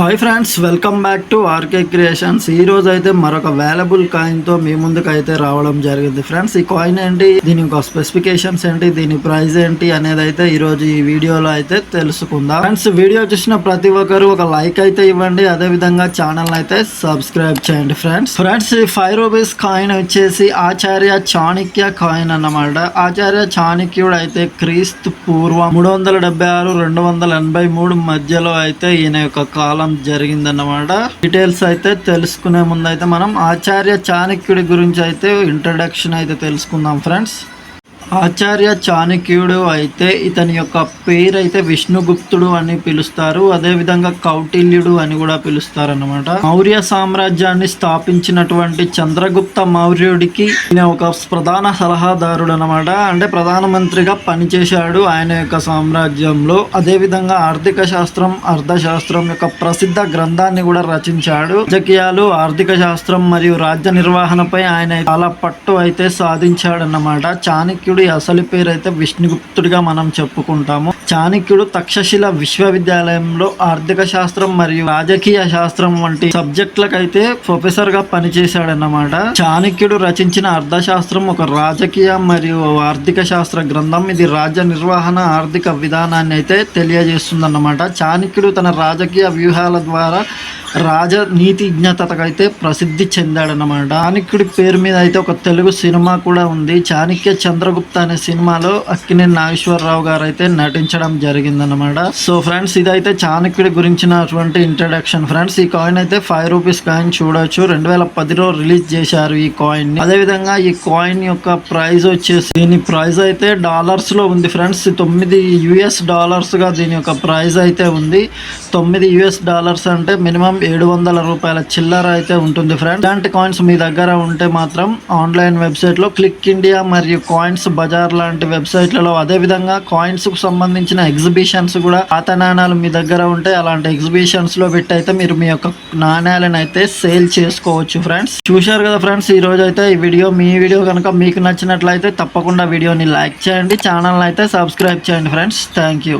Hi friends welcome back to RK creations. ఈ రోజు అయితే మరొక వాల్యుబుల్ కాయిన్తో మీ ముందుకు అయితే రావడం జరిగింది. ఫ్రెండ్స్ ఈ కాయిన్ ఏంటి? దీని యొక్క స్పెసిఫికేషన్స్ ఏంటి? దీని ప్రైస్ ఏంటి? అనేది అయితే ఈ రోజు ఈ వీడియోలో అయితే తెలుసుకుందాం. ఫ్రెండ్స్ వీడియో చూసిన ప్రతి ఒక్కరు ఒక లైక్ అయితే ఇవ్వండి. అదే విధంగా ఛానల్ అయితే సబ్స్క్రైబ్ చేయండి ఫ్రెండ్స్. ఫ్రెండ్స్ ఈ ఫైవ్ రూపీస్ కాయిన్ వచ్చేసి ఆచార్య చాణక్య కాయిన్ అన్నమాట. ఆచార్య చాణక్యుడు అయితే క్రీస్తు పూర్వం మూడు వందల డెబ్బై ఆరు రెండు వందల ఎనభై మూడు మధ్యలో అయితే ఈయన యొక్క కాలం జరిగిందన్నమాట. డీటెయిల్స్ అయితే తెలుసుకునే ముందు అయితే మనం ఆచార్య చాణక్యుడి గురించి అయితే ఇంట్రడక్షన్ అయితే తెలుసుకుందాం ఫ్రెండ్స్ ఆచార్య చాణక్యుడు అయితే ఇతని యొక్క పేరు అయితే విష్ణుగుప్తుడు అని పిలుస్తారు. అదే విధంగా కౌటిల్యుడు అని కూడా పిలుస్తారు అన్నమాట మౌర్య సామ్రాజ్యాన్ని స్థాపించినటువంటి చంద్రగుప్త మౌర్యుడికి ఈయన ఒక ప్రధాన సలహాదారుడు అనమాట అంటే ప్రధానమంత్రిగా పనిచేశాడు ఆయన యొక్క సామ్రాజ్యంలో. అదే విధంగా ఆర్థిక శాస్త్రం అర్థశాస్త్రం యొక్క ప్రసిద్ధ గ్రంథాన్ని కూడా రచించాడు. రాజకీయాలు ఆర్థిక శాస్త్రం మరియు రాజ్య నిర్వహణపై ఆయన చాలా పట్టు అయితే సాధించాడన్నమాట. చాణక్యుడు అసలు పేరు అయితే విష్ణుగుప్తుడిగా మనం చెప్పుకుంటాము. చాణక్యుడు తక్షశిల విశ్వవిద్యాలయంలో ఆర్థిక శాస్త్రం మరియు రాజకీయ శాస్త్రం వంటి సబ్జెక్టులకు అయితే ప్రొఫెసర్గా పనిచేశాడన్నమాట. చాణక్యుడు రచించిన అర్థశాస్త్రం ఒక రాజకీయ మరియు ఆర్థిక శాస్త్ర గ్రంథం. ఇది రాజ్య నిర్వహణ ఆర్థిక విధానాన్ని అయితే తెలియజేస్తుందన్నమాట. చాణక్యుడు తన రాజకీయ వ్యూహాల ద్వారా రాజనీతిజ్ఞతకైతే ప్రసిద్ధి చెందాడనమాట చాణక్యుడి పేరు మీద అయితే ఒక తెలుగు సినిమా కూడా ఉంది. చాణక్య చంద్రగుప్త అనే సినిమాలో అక్కినేని నాగేశ్వరరావు గారు అయితే నటించడం జరిగిందనమాట సో ఫ్రెండ్స్ ఇదైతే చాణక్యుడి గురించినటువంటి ఇంట్రడక్షన్ ఫ్రెండ్స్ ఈ కాయిన్ అయితే ఫైవ్ రూపీస్ కాయిన్ చూడొచ్చు. రెండు వేల పదిలో రిలీజ్ చేశారు ఈ కాయిన్ని. అదే విధంగా ఈ కాయిన్ యొక్క ప్రైస్ వచ్చేసి దీని ప్రైస్ అయితే డాలర్స్లో ఉంది ఫ్రెండ్స్. తొమ్మిది యుఎస్ డాలర్స్గా దీని యొక్క ప్రైస్ అయితే ఉంది. తొమ్మిది యుఎస్ డాలర్స్ అంటే మినిమం ఏడు వందల రూపాయల చిల్లర అయితే ఉంటుంది ఫ్రెండ్స్ ఇలాంటి కాయిన్స్ మీ దగ్గర ఉంటే మాత్రం ఆన్లైన్ వెబ్సైట్లో క్లిక్ ఇండియా మరియు కాయిన్స్ బజార్ లాంటి వెబ్సైట్లలో అదే విధంగా కాయిన్స్కు సంబంధించిన ఎగ్జిబిషన్స్ కూడా పాత నాణాలు మీ దగ్గర ఉంటే అలాంటి ఎగ్జిబిషన్స్లో పెట్టి అయితే మీరు మీ యొక్క నాణ్యాలను అయితే సేల్ చేసుకోవచ్చు ఫ్రెండ్స్ చూశారు కదా ఫ్రెండ్స్ ఈ రోజు అయితే ఈ వీడియో మీ వీడియో కనుక మీకు నచ్చినట్లయితే తప్పకుండా వీడియోని లైక్ చేయండి ఛానల్ అయితే సబ్స్క్రైబ్ చేయండి ఫ్రెండ్స్ థ్యాంక్ యూ